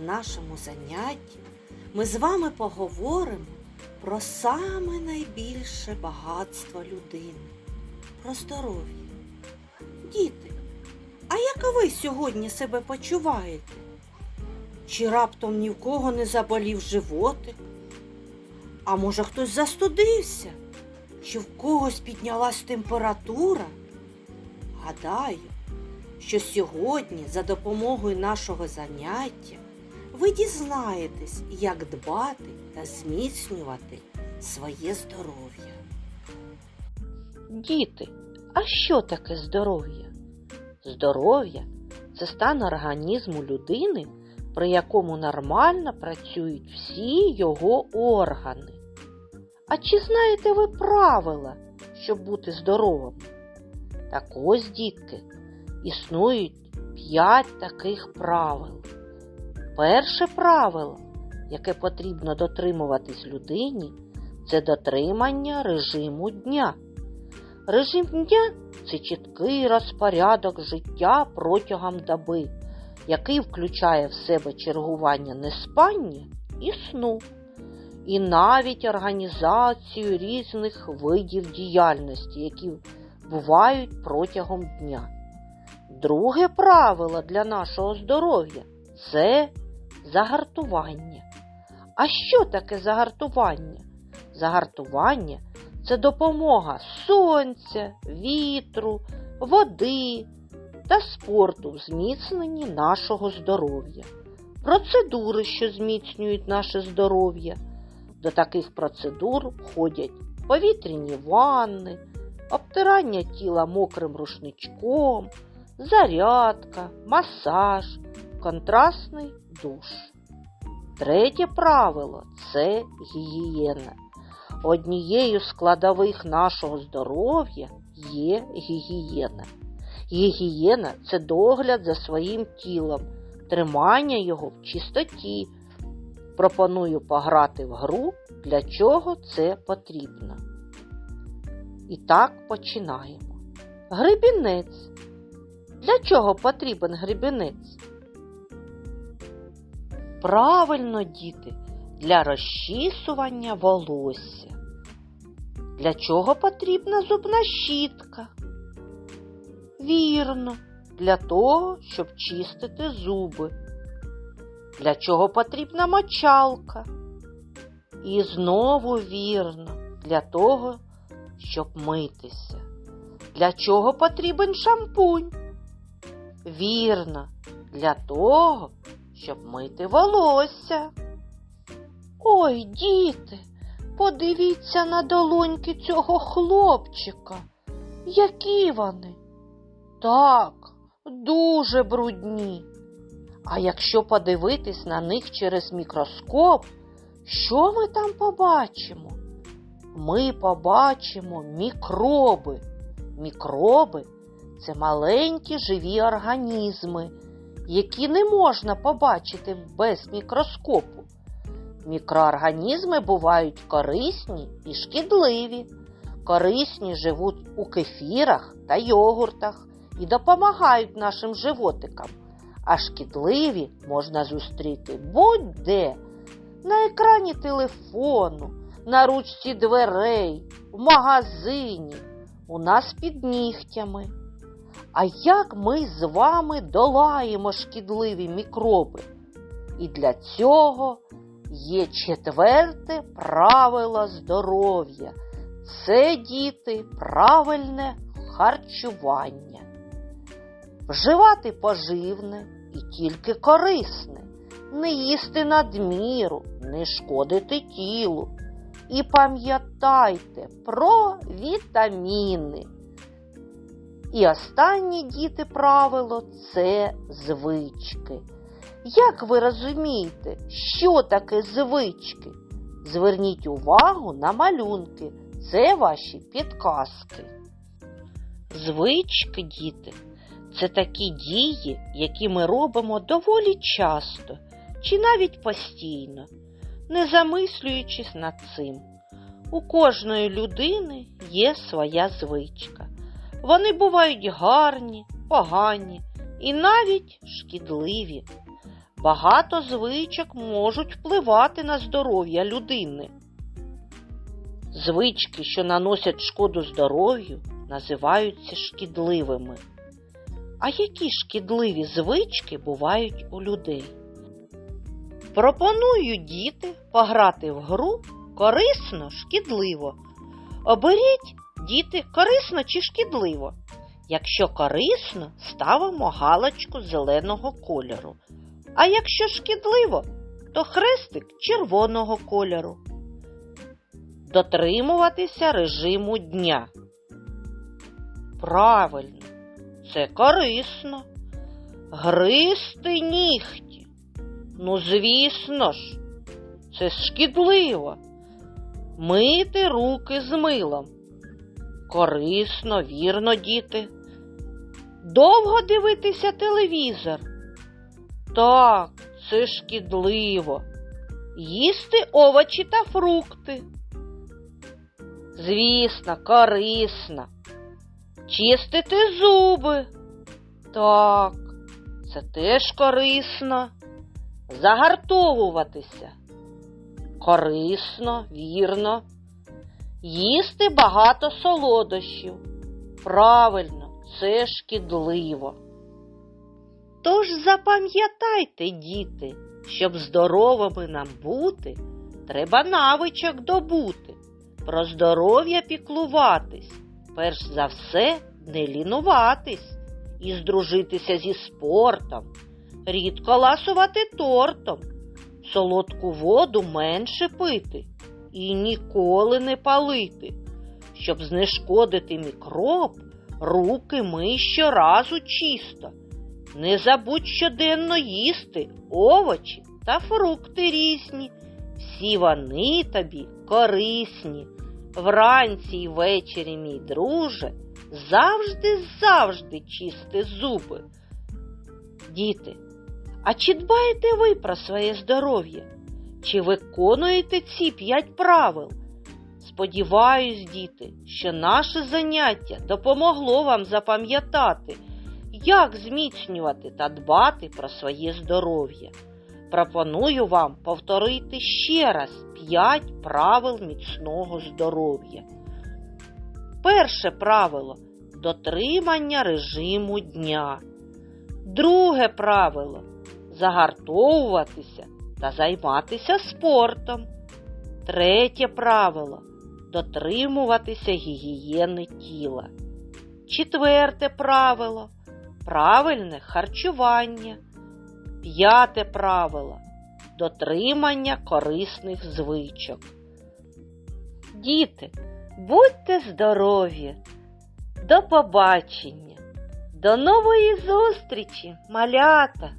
на нашому занятті ми з вами поговоримо про саме найбільше багатство людини про здоров'я. Діти, а як ви сьогодні себе почуваєте? Чи раптом ні в кого не заболів животик? А може хтось застудився? Чи в когось піднялась температура? Гадаю, що сьогодні за допомогою нашого заняття ви дізнаєтесь, як дбати та зміцнювати своє здоров'я. Діти, а що таке здоров'я? Здоров'я це стан організму людини, при якому нормально працюють всі його органи. А чи знаєте ви правила, щоб бути здоровим? Так ось, дітки, існують п'ять таких правил. Перше правило, яке потрібно дотримуватись людині, це дотримання режиму дня. Режим дня це чіткий розпорядок життя протягом доби, який включає в себе чергування неспання і сну, і навіть організацію різних видів діяльності, які бувають протягом дня. Друге правило для нашого здоров'я це загартування. А що таке загартування? Загартування це допомога сонця, вітру, води та спорту в зміцненні нашого здоров'я. Процедури, що зміцнюють наше здоров'я. До таких процедур входять повітряні ванни, обтирання тіла мокрим рушничком, зарядка, масаж, контрастний душ. Третє правило це гігієна. Однією з складових нашого здоров'я є гігієна. Гігієна це догляд за своїм тілом, тримання його в чистоті. Пропоную пограти в гру, для чого це потрібно. І так починаємо. Гребінець. Для чого потрібен гребінець? Правильно, діти, для розчісування волосся. Для чого потрібна зубна щітка? Вірно, для того, щоб чистити зуби. Для чого потрібна мочалка? І знову вірно, для того, щоб митися. Для чого потрібен шампунь? Вірно, для того, щоб мити волосся. Ой, діти, подивіться на долоньки цього хлопчика. Які вони? Так, дуже брудні. А якщо подивитись на них через мікроскоп, що ми там побачимо? Ми побачимо мікроби. Мікроби це маленькі живі організми, які не можна побачити без мікроскопу. Мікроорганізми бувають корисні і шкідливі. Корисні живуть у кефірах та йогуртах і допомагають нашим животикам, а шкідливі можна зустріти будь-де на екрані телефону, на ручці дверей, в магазині, у нас під нігтями. А як ми з вами долаємо шкідливі мікроби? І для цього є четверте правило здоров'я. Це діти правильне харчування. Вживати поживне і тільки корисне, не їсти надміру, не шкодити тілу. І пам'ятайте про вітаміни. І останнє діти правило це звички. Як ви розумієте, що таке звички? Зверніть увагу на малюнки, це ваші підказки. Звички, діти, це такі дії, які ми робимо доволі часто чи навіть постійно, не замислюючись над цим. У кожної людини є своя звичка. Вони бувають гарні, погані і навіть шкідливі. багато звичок можуть впливати на здоров'я людини. Звички, що наносять шкоду здоров'ю, називаються шкідливими. А які шкідливі звички бувають у людей? Пропоную діти пограти в гру корисно, шкідливо. Оберіть, діти, корисно чи шкідливо. Якщо корисно, ставимо галочку зеленого кольору. А якщо шкідливо, то хрестик червоного кольору. Дотримуватися режиму дня. Правильно, це корисно. Гристи нігті. Ну, звісно ж, це шкідливо. Мити руки з милом. Корисно, вірно, діти. Довго дивитися телевізор. Так, це шкідливо. Їсти овочі та фрукти. Звісно, корисно. Чистити зуби. Так, це теж корисно. Загартовуватися. Корисно, вірно. Їсти багато солодощів. Правильно, це шкідливо. Тож запам'ятайте, діти, щоб здоровими нам бути, треба навичок добути, про здоров'я піклуватись, перш за все не лінуватись і здружитися зі спортом, рідко ласувати тортом, солодку воду менше пити і ніколи не палити. Щоб знешкодити мікроб, руки ми щоразу чисто. Не забудь щоденно їсти овочі та фрукти різні. Всі вони тобі корисні. Вранці й ввечері, мій друже, завжди завжди чисти зуби. Діти, а чи дбаєте ви про своє здоров'я? Чи виконуєте ці п'ять правил? Сподіваюсь, діти, що наше заняття допомогло вам запам'ятати, як зміцнювати та дбати про своє здоров'я. Пропоную вам повторити ще раз п'ять правил міцного здоров'я. Перше правило дотримання режиму дня. Друге правило загартовуватися та займатися спортом. Третє правило дотримуватися гігієни тіла. Четверте правило правильне харчування. П'яте правило дотримання корисних звичок. Діти, будьте здорові! До побачення! До нової зустрічі, малята!